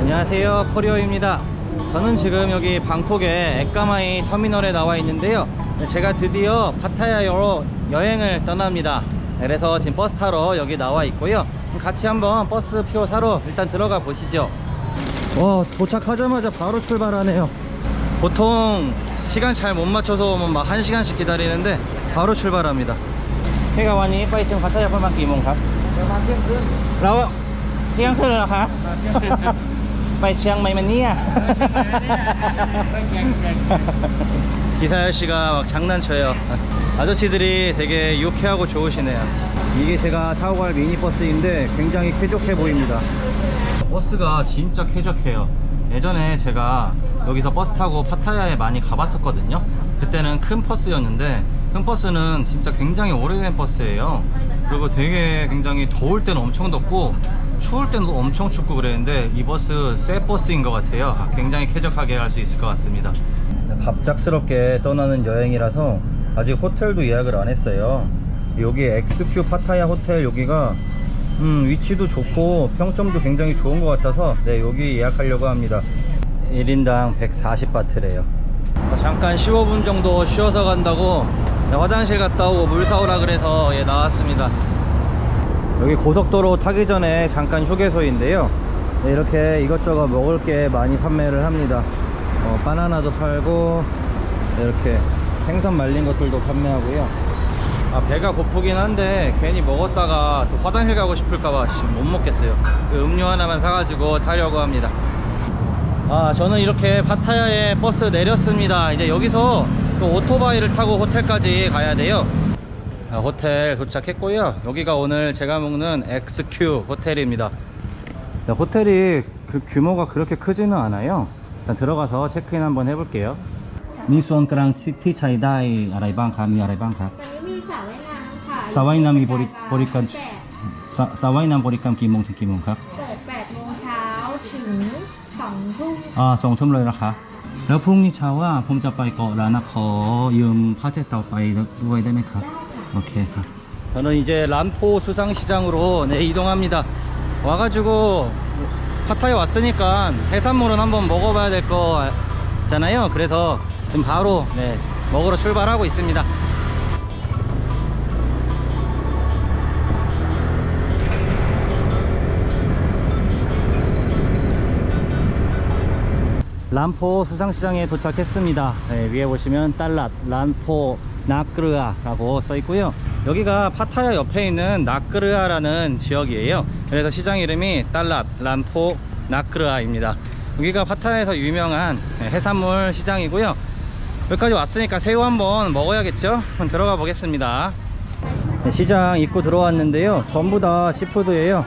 안녕하세요. 코리오입니다. 저는 지금 여기 방콕의 에까마이 터미널에 나와 있는데요. 네, 제가 드디어 파타야로 여행을 떠납니다. 네, 그래서 지금 버스 타러 여기 나와 있고요. 같이 한번 버스표 사러 일단 들어가 보시죠. 와 도착하자마자 바로 출발하네요. 보통 시간 잘 못 맞춰서 뭐 오면 막 1시간씩 기다리는데 바로 출발합니다. 해가 와니 빠이팅 파타야 폴만기 이몽 갑 라오요 天黑了还。 ไปเชียงใหม่มันเนี่ย แข่งแข่ง 기사 아저씨가 막 장난쳐요 아저씨들이 되게 유쾌하고 좋으시네요 이게 제가 타고 갈 미니버스인데 굉장히 쾌적해 보입니다 버스가 진짜 쾌적해요 예전에 제가 여기서 버스 타고 파타야에 많이 가봤었거든요 그때는 큰 버스였는데 큰 버스는 진짜 굉장히 오래된 버스예요 그리고 되게 굉장히 더울 때는 엄청 덥고 추울 때는 엄청 춥고 그랬는데 이 버스 새 버스인 것 같아요. 굉장히 쾌적하게 할 수 있을 것 같습니다. 갑작스럽게 떠나는 여행이라서 아직 호텔도 예약을 안 했어요. 여기 XQ 파타야 호텔 여기가 음, 위치도 좋고 평점도 굉장히 좋은 것 같아서 네 여기 예약하려고 합니다. 1인당 140바트래요. 잠깐 15분 정도 쉬어서 간다고 네, 화장실 갔다 오고 물 사오라 그래서 예 나왔습니다 여기 고속도로 타기 전에 잠깐 휴게소인데요. 네, 이렇게 이것저것 먹을 게 많이 판매를 합니다. 어, 바나나도 팔고 네, 이렇게 생선 말린 것들도 판매하고요. 아, 배가 고프긴 한데 괜히 먹었다가 또 화장실 가고 싶을까봐 씨, 못 먹겠어요. 그 음료 하나만 사가지고 타려고 합니다. 아 저는 이렇게 파타야에 버스 내렸습니다. 이제 여기서 또 오토바이를 타고 호텔까지 가야 돼요. 아, 호텔 도착했고요 여기가 오늘 제가 먹는 XQ 호텔입니다 네, 호텔이 그 규모가 그렇게 크지는 않아요 일단 들어가서 체크인 한번 해볼게요 미수원 그랑 시티 차이다이 아라이방 감이 아라이방 가 ตอนนี้มีสระว่ายน้ำค่ะ สระว่ายน้ำมีบริบริการ แปด 사- 사와이남 보리감 기몽ถึง 기몽ครับ เปิด8โมงเช้าถึง2ทุ่ม อ่าสองทุ่มเลยนะคะแล้วพรุ่งนี้เช้าว่าผมจะไปเกาะล้านนะขอยืมผ้าเช็ดเตาไปด้วยได้ไหมครับ 오케이. 저는 이제 람포 수상시장으로 네, 이동합니다. 와가지고 파타이 왔으니까 해산물은 한번 먹어봐야 될 거잖아요. 그래서 지금 바로 네, 먹으러 출발하고 있습니다. 람포 수상시장에 도착했습니다. 네, 위에 보시면 딸랏 람포 나크르아라고 써 있고요. 여기가 파타야 옆에 있는 나크르아라는 지역이에요. 그래서 시장 이름이 딸랏 람포 나크르아입니다. 여기가 파타야에서 유명한 네, 해산물 시장이고요. 여기까지 왔으니까 새우 한번 먹어야겠죠? 한번 들어가 보겠습니다. 네, 시장 입구 들어왔는데요. 전부 다 시푸드예요.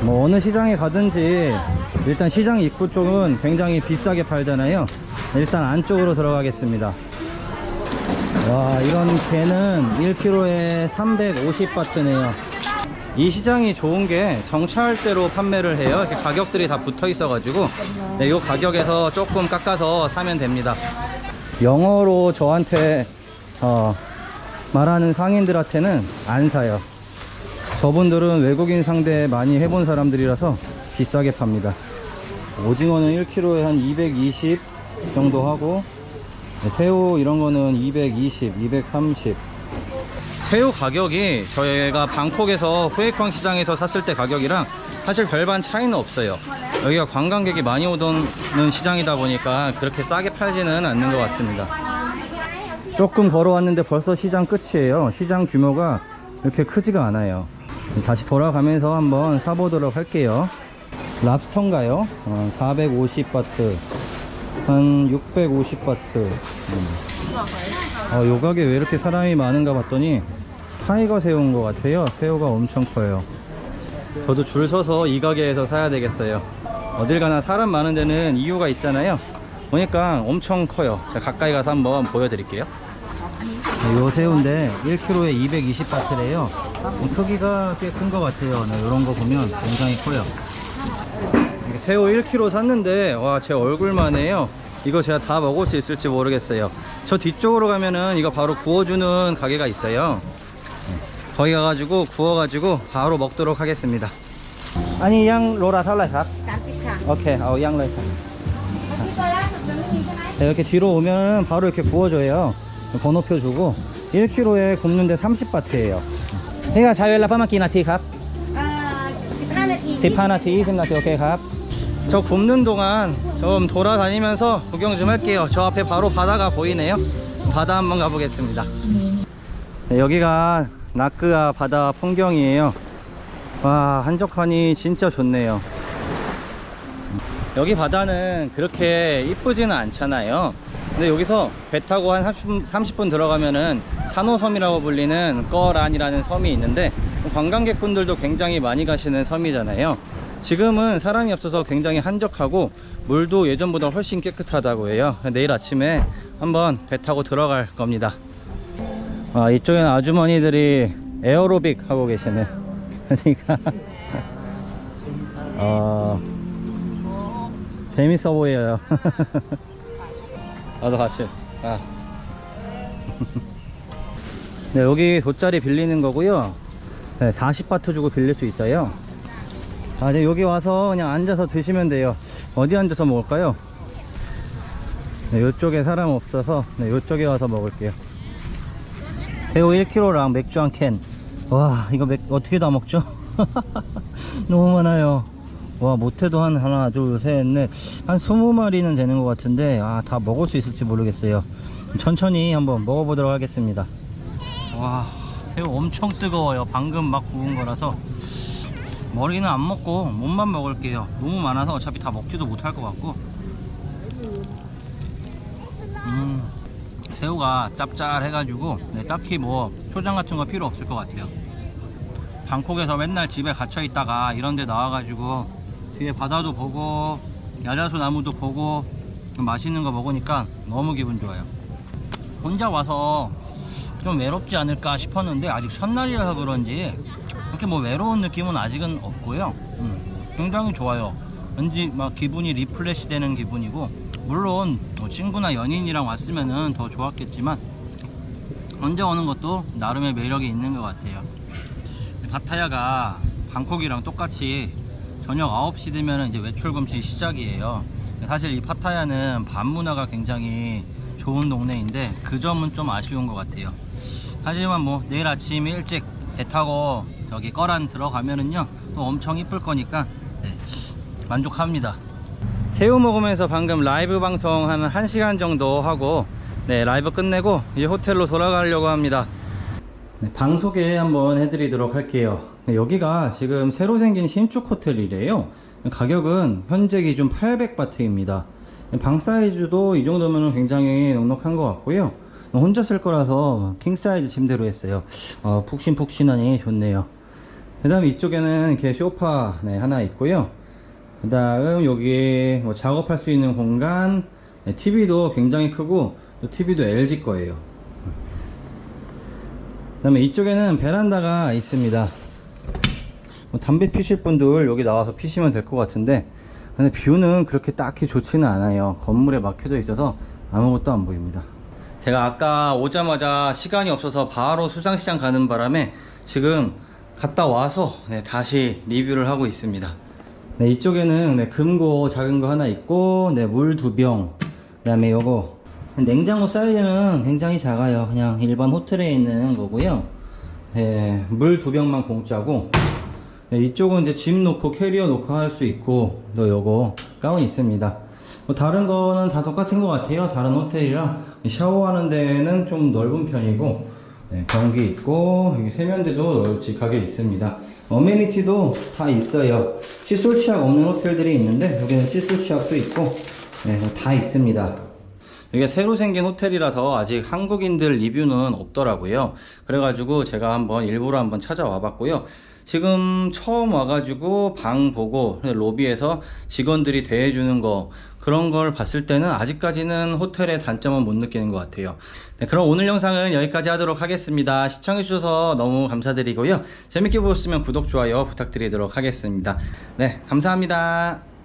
뭐 어느 시장에 가든지 일단 시장 입구 쪽은 굉장히 비싸게 팔잖아요 일단 안쪽으로 들어가겠습니다 와 이런 개는 1kg에 350바트네요. 이 시장이 좋은 게 정찰 대로 판매를 해요. 이렇게 가격들이 다 붙어 있어 가지고. 네, 이 가격에서 조금 깎아서 사면 됩니다. 영어로 저한테 어, 말하는 상인들한테는 안 사요. 저분들은 외국인 상대 많이 해본 사람들이라서 비싸게 팝니다. 오징어는 1kg에 한 220 정도 하고 네, 새우 이런 거는 220, 230 새우 가격이 저희가 방콕에서 후에광 시장에서 샀을 때 가격이랑 사실 별반 차이는 없어요. 여기가 관광객이 많이 오던 시장이다 보니까 그렇게 싸게 팔지는 않는 것 같습니다. 조금 걸어왔는데 벌써 시장 끝이에요. 시장 규모가 이렇게 크지가 않아요. 다시 돌아가면서 한번 사보도록 할게요. 랍스터인가요? 어, 450바트. 한 650바트. 음. 어, 요 가게 왜 이렇게 사람이 많은가 봤더니 타이거 새우인 것 같아요. 새우가 엄청 커요. 저도 줄 서서 이 가게에서 사야 되겠어요. 어딜 가나 사람 많은 데는 이유가 있잖아요. 보니까 엄청 커요. 제가 가까이 가서 한번 보여드릴게요. 네, 요 새우인데 1kg에 220바트래요. 크기가 꽤 큰 것 같아요. 네, 이런 거 보면 굉장히 커요. 이렇게 새우 1kg 샀는데 와 제 얼굴만 해요. 이거 제가 다 먹을 수 있을지 모르겠어요. 저 뒤쪽으로 가면은 이거 바로 구워주는 가게가 있어요. 네, 거기 가가지고 구워가지고 바로 먹도록 하겠습니다. 아니 양 로라 살라 샵? 30ค่ะ 오케이, 어, 양라이. ที่ตัวล่าสุดมันไม่มีใช่ไหม 네, 이렇게 뒤로 오면 바로 이렇게 구워줘요. 번호표 주고 1kg에 굽는데 30바트예요. 해가 자유엘라 파마키나티 갑. เอ่อ15 นาที 지파나티 20나티 오케이 갑. 저 굽는 동안 좀 돌아다니면서 구경 좀 할게요. 저 앞에 바로 바다가 보이네요. 바다 한번 가보겠습니다. 네, 여기가 나크아 바다 풍경이에요. 와, 한적하니 진짜 좋네요. 여기 바다는 그렇게 이쁘지는 않잖아요. 근데 여기서 배 타고 한 30분, 30분 들어가면은 산호섬이라고 불리는 꺼란이라는 섬이 있는데 관광객분들도 굉장히 많이 가시는 섬이잖아요. 지금은 사람이 없어서 굉장히 한적하고 물도 예전보다 훨씬 깨끗하다고 해요. 내일 아침에 한번 배 타고 들어갈 겁니다. 아, 이쪽에는 아주머니들이 에어로빅 하고 계시네. 그러니까 어, 재밌어 보여요. 나도 같이. 아. 네, 여기 돗자리 빌리는 거고요. 네, 40바트 주고 빌릴 수 있어요. 아, 이제 여기 와서 그냥 앉아서 드시면 돼요. 어디 앉아서 먹을까요? 네, 이쪽에 사람 없어서 네, 이쪽에 와서 먹을게요. 새우 1kg랑 맥주 한 캔. 와, 이거 맥, 어떻게 다 먹죠? 너무 많아요. 와, 못해도 한 하나, 둘, 셋, 넷. 한 20마리는 되는 것 같은데, 아, 다 먹을 수 있을지 모르겠어요. 천천히 한번 먹어보도록 하겠습니다. 와, 새우 엄청 뜨거워요. 방금 막 구운 거라서. 머리는 안 먹고 몸만 먹을게요. 너무 많아서 어차피 다 먹지도 못할 것 같고. 음, 새우가 짭짤해가지고 네, 딱히 뭐 초장 같은 거 필요 없을 것 같아요. 방콕에서 맨날 집에 갇혀 있다가 이런 데 나와가지고 뒤에 바다도 보고 야자수 나무도 보고 맛있는 거 먹으니까 너무 기분 좋아요. 혼자 와서 좀 외롭지 않을까 싶었는데 아직 첫날이라서 그런지 그렇게 뭐 외로운 느낌은 아직은 없고요. 음, 굉장히 좋아요. 왠지 막 기분이 리플레시 되는 기분이고 물론 뭐 친구나 연인이랑 왔으면은 더 좋았겠지만 혼자 오는 것도 나름의 매력이 있는 것 같아요. 파타야가 방콕이랑 똑같이 저녁 9시 되면 이제 외출 금지 시작이에요. 사실 이 파타야는 밤 문화가 굉장히 좋은 동네인데 그 점은 좀 아쉬운 것 같아요. 하지만 뭐 내일 아침 일찍 배 타고 저기 꺼란 들어가면은요 또 엄청 이쁠 거니까 네, 만족합니다. 새우 먹으면서 방금 라이브 방송 한 1시간 정도 하고 네 라이브 끝내고 이제 호텔로 돌아가려고 합니다. 네, 방 소개 한번 해드리도록 할게요. 네, 여기가 지금 새로 생긴 신축 호텔이래요. 가격은 현재 기준 800바트입니다. 방 사이즈도 이 정도면 굉장히 넉넉한 것 같고요. 혼자 쓸 거라서 킹 사이즈 침대로 했어요. 어, 푹신푹신하니 좋네요. 그 다음에 이쪽에는 이렇게 소파 네, 하나 있고요. 그 다음 여기 뭐 작업할 수 있는 공간, 네, TV도 굉장히 크고 또 TV도 LG 거예요. 그 다음에 이쪽에는 베란다가 있습니다. 뭐 담배 피실 분들 여기 나와서 피시면 될 것 같은데 근데 뷰는 그렇게 딱히 좋지는 않아요. 건물에 막혀져 있어서 아무것도 안 보입니다. 제가 아까 오자마자 시간이 없어서 바로 수상시장 가는 바람에 지금 갔다 와서 네, 다시 리뷰를 하고 있습니다. 네, 이쪽에는 네, 금고 작은 거 하나 있고 네, 물 두 병. 그 다음에 요거 냉장고 사이즈는 굉장히 작아요. 그냥 일반 호텔에 있는 거고요. 네, 물 두 병만 공짜고 네, 이쪽은 이제 짐 놓고 캐리어 놓고 할 수 있고 또 요거 가운 있습니다. 뭐 다른 거는 다 똑같은 것 같아요. 다른 호텔이랑 샤워하는 데는 좀 넓은 편이고 네, 변기 있고 여기 세면대도 널찍하게 있습니다. 어메니티도 다 있어요. 칫솔 치약 없는 호텔들이 있는데 여기는 칫솔 치약도 있고 네, 다 있습니다. 이게 새로 생긴 호텔이라서 아직 한국인들 리뷰는 없더라고요. 그래가지고 제가 한번 일부러 한번 찾아와 봤고요. 지금 처음 와가지고 방 보고 로비에서 직원들이 대해주는 거 그런 걸 봤을 때는 아직까지는 호텔의 단점은 못 느끼는 것 같아요. 네, 그럼 오늘 영상은 여기까지 하도록 하겠습니다. 시청해주셔서 너무 감사드리고요. 재밌게 보셨으면 구독, 좋아요 부탁드리도록 하겠습니다. 네, 감사합니다.